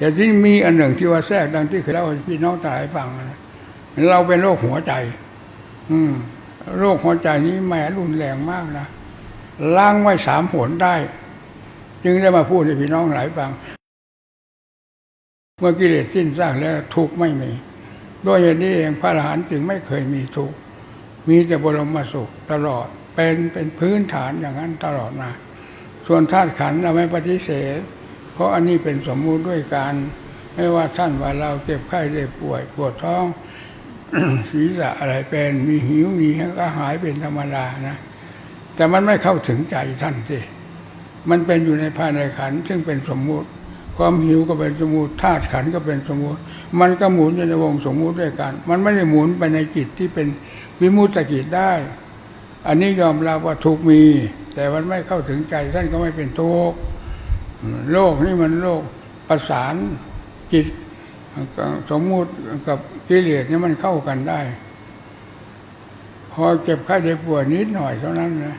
แต่ที่มีอันหนึ่งที่ว่าแทรกดังที่เคยเล่าให้พี่น้องตายฟังเราเป็นโรคหัวใจ อืมโรคหัวใจนี้แหมรุนแรงมากนะล้างไว้สามหนได้ จึงได้มาพูดให้พี่น้องหลายฟัง เมื่อกิเลสสิ้นซากแล้วทุกข์ไม่มีด้วยเหตุนี้เองพระอรหันต์จึงไม่เคยมีทุกข์มีแต่บรมสุขตลอดเป็นเป็นพื้นฐานอย่างนั้นตลอดมาส่วนธาตุขันเราไม่ปฏิเสธ เพราะอันนี้เป็นสมมุติด้วยการไม่ว่าท่านว่าเราเจ็บไข้ได้ป่วยปวดท้องศีรษะอะไรเป็นมีหิวมีก็หายเป็นธรรมดานะ แต่มันไม่เข้าถึงใจท่านสิมันเป็นอยู่ในภายในขันซึ่งเป็นสมมุติ ความหิวก็เป็นสมมุติธาตุขันก็เป็นสมมุติ มันก็หมุนอยู่ในวงสมมุติด้วยกัน มันไม่ได้หมุนไปในจิตที่เป็นวิมุตติจิตได้ อันนี้ยอมรับว่าทุกมี แต่มันไม่เข้าถึงใจท่านก็ไม่เป็นทุกข์ โลกนี่มันโลกประสานจิตสมมุติกับกิเลสนี่มันเข้ากันได้ พอเจ็บไข้ได้ป่วยนิดหน่อยเท่านั้นนะ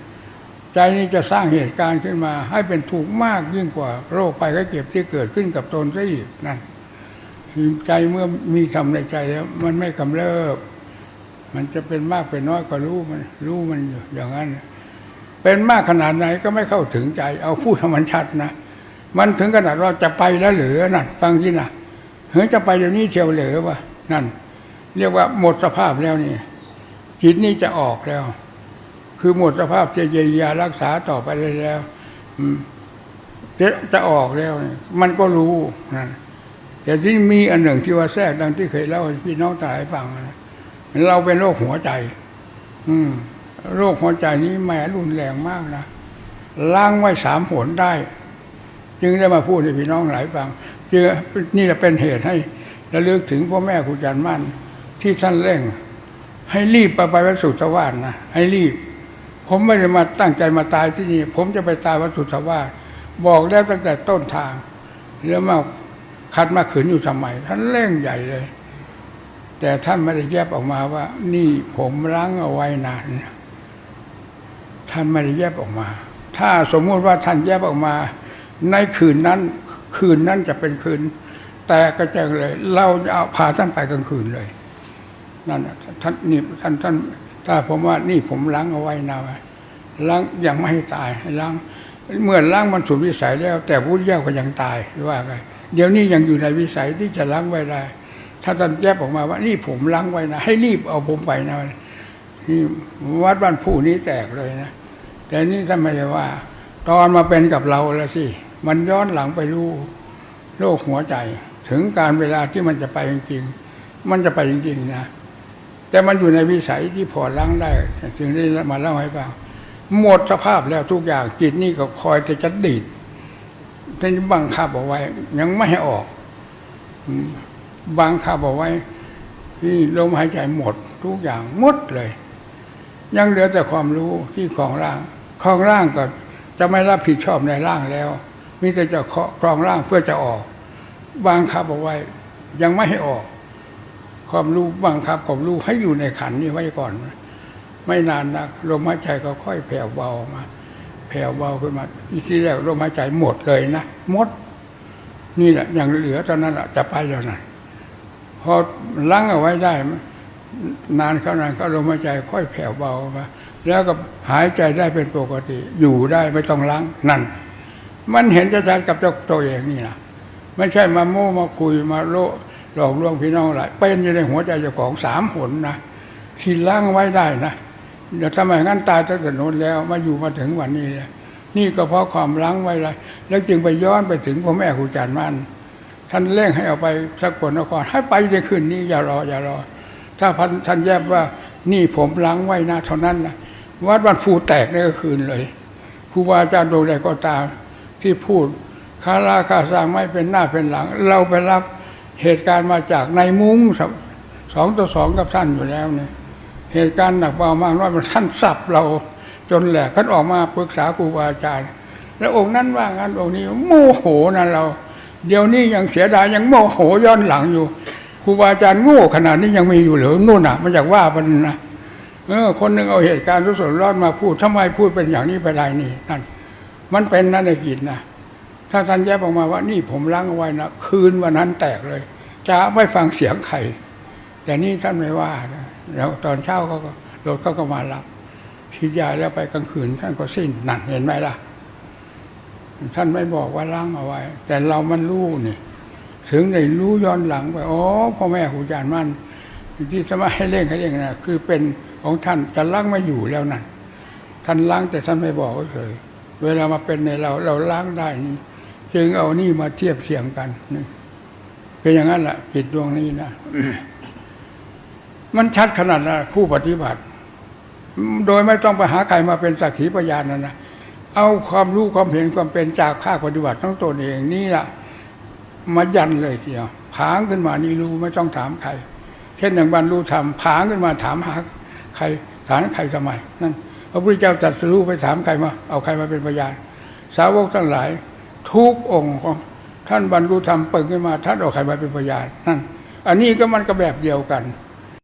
ใจนี้จะสร้างเหตุการณ์ขึ้นมา ให้เป็นทุกมากยิ่งกว่า โรคไปก็เจ็บที่เกิดขึ้นกับตนซะอีกนั่นใจเมื่อมีทำในใจแล้ว มันไม่กำเริบ มันจะเป็นมากเป็นน้อยก็รู้มัน รู้มันอยู่อย่างนั้น เป็นมากขนาดไหนก็ไม่เข้าถึงใจ เอาพูดธรรมชัดนะ มันถึงขนาดว่าจะไปแล้วเหลือนั่นฟังที่นะเฮ้ยจะไปเดี๋ยวนี้เชียวเหลือวะนั่น เรียกว่าหมดสภาพแล้วนี่จิตนี่จะออกแล้ว คือหมดสภาพจะเยียวยารักษาต่อไปได้แล้วอืมจะจะออกแล้วนี่มันก็รู้นั่นแต่ที่มีอันหนึ่งที่ว่าแทรกดังที่เคยเล่าให้พี่น้องตายให้ฟังนะเราเป็นโรคหัวใจ อืมโรคหัวใจนี้แหมรุนแรงมากนะล้างไว้สามหนได้ จึงได้มาพูดให้พี่น้องหลายฟังเจอนี่แหละเป็นเหตุให้ระลึกถึงพ่อแม่ครูจันทร์มั่นที่ท่านเร่ง ให้รีบไปไปวัดสุทธวาสนะให้รีบ ผมไม่ได้มาตั้งใจมาตายที่นี่ ผมจะไปตายวัดสุทธวาสบอกแล้วตั้งแต่ต้นทางแล้วมาคัดมาขืนอยู่ทำไมท่านเร่งใหญ่เลย แต่ท่านไม่ได้แยบออกมาว่า นี่ผมล้างเอาไว้นานท่านไม่ได้แยบออกมา ถ้าสมมุติว่าท่านแยบออกมา ในคืนนั้นคืนนั้นจะเป็นคืน แต่กระเจิงเลย เราจะเอาพาท่านไปกลางคืนเลยนั่นนะท่านนี่ท่านท่านถ้าผมว่านี่ผมล้างเอาไว้นะล้างยังไม่ให้ตายให้ล้างเมื่อล้างมันสุดวิสัยแล้ว แต่ผู้เย้าก็ยังตายว่าไงเดี๋ยวนี้ยังอยู่ในวิสัยที่จะล้างไว้ได้ ถ้าท่านแยบออกมาว่านี่ผมล้างไว้นะ ให้รีบเอาผมไปนะนี่วัดบ้านผู้นี้แตกเลยนะ แต่นี่ท่านไม่ได้ว่า ตอนมาเป็นกับเราแล้วสิ มันย้อนหลังไปรู้โรคหัวใจ ถึงการเวลาที่มันจะไปจริงๆมันจะไปจริงๆนะแต่มันอยู่ในวิสัยที่พอล้างได้ถึงได้มาเล่าให้ฟังหมดสภาพแล้วทุกอย่างจิตนี่ก็คอยแต่จะดีดท่านบังคับเอาไว้ ยังไม่ให้ออกบังคับเอาไว้ที่ลมหายใจหมด ทุกอย่างหมดเลย ยังเหลือแต่ความรู้ที่ของร่าง ของร่างก็จะไม่รับผิดชอบในร่างแล้ว มิแต่จะครองร่างเพื่อจะออกบังคับเอาไว้ ยังไม่ให้ออก ความรู้บังคับความรู้ให้อยู่ในขันนี้ไว้ก่อน ไม่นานนักลมหายใจก็ค่อยแผ่วเบามาแผ่วเบาขึ้นมาที่แรกลมหายใจหมดเลยนะหมด นี่แหละอย่างเหลือตอนนั้นะจะไปแล้วนะพอลังเอาไว้ได้ นานเข้านานก็ลมหายใจค่อยแผ่วเบามาแล้วก็หายใจได้เป็นปกติ อยู่ได้ไม่ต้องล้างนั่น มันเห็นจะชัดกับเจ้าตัวเองนี่นะไม่ใช่มาโม้มาคุยมาโลหลอกลวงพี่น้องอะไรเป็นอยู่ในหัวใจเจ้าของสามหนนะที่ล้างไว้ได้นะเดี๋ยวทำไมงั้นตายตั้งแต่นนแล้วมาอยู่มาถึงวันนี้เลยนี่ก็เพราะความล้างไว้เลยแล้วจึงไปย้อนไปถึงพ่อแม่ครูจันทร์มั่นท่านเร่งให้เอาไปสักลนครให้ไปในคืนนี้อย่ารออย่ารอ ถ้าพันท่านแยบว่านี่ผมล้างไว้นะเท่านั้นนะวัดวันฟูแตกในก็คืนเลยครูบาอาจารย์โดยใดก็ตาม ที่พูดคาราคาสร้างไม่เป็นหน้าเป็นหลัง เราไปรับเหตุการณ์มาจากในมุ้งสองต่อสองกับท่านอยู่แล้วเนี่ยเหตุการณ์หนักเบามากน้อยมันท่านสับเราจนแหลกกันออกมาปรึกษาครูบาอาจารย์ แล้วองค์นั้นว่างั้นองค์นี้โมโหนะเรา เดี๋ยวนี้ยังเสียดายยังโมโหย้อนหลังอยู่ครูบาอาจารย์โง่ขนาดนี้ยังมีอยู่เหรือนู่นน่ะมันอยากว่ามันนะเออคนหนึ่งเอาเหตุการณ์ทุกส่วนรอดมาพูดทำไมพูดเป็นอย่างนี้ไปได้นี่นั่น มันเป็นนั่นในกิจนะถ้าท่านแยบออกมาว่านี่ผมล้างเอาไว้นะคืนวันนั้นแตกเลย จะไม่ฟังเสียงใครแต่นี่ท่านไม่ว่านะแล้วตอนเช้าเขาก็รถเขาก็มารับฉีดยาแล้วไปกลางคืนท่านก็สิ้นนั่นเห็นไหมล่ะ ท่านไม่บอกว่าล้างเอาไว้ แต่เรามันรู้นี่ถึงได้รู้ย้อนหลังไปอ๋อพ่อแม่ครูอาจารย์มั่นที่สมัยให้เร่งให้เร่งนะคือเป็นของท่านจะล้างไม่อยู่แล้วนั่นท่านล้างแต่ท่านไม่บอกเฉย เวลามาเป็นในเราเราล้างได้นี่จึงเอานี่มาเทียบเสียงกันนี่เป็นอย่างนั้นแหละจิตดวงนี้นะมันชัดขนาดนั้นผู้ปฏิบัติ โดยไม่ต้องไปหาใครมาเป็นสักขีพยานนะนะเอาความรู้ความเห็นความเป็นจากภาคปฏิบัติทั้งตนเองนี่แหละมายันเลยทีเดียวผางขึ้นมานี่รู้ไม่ต้องถามใคร เช่นอย่างบรรลุธรรมผางขึ้นมาถามหาใครถามใครทำไมนั่น พระพุทธเจ้าจัดสรู้ไปถามใครมา เอาใครมาเป็นพยาน สาวกทั้งหลาย ทุกองค์ท่านบรรลุธรรมเปิดขึ้นมาท่านเอาใครมาเป็นพยานนั่นอันนี้ก็มันก็แบบเดียวกัน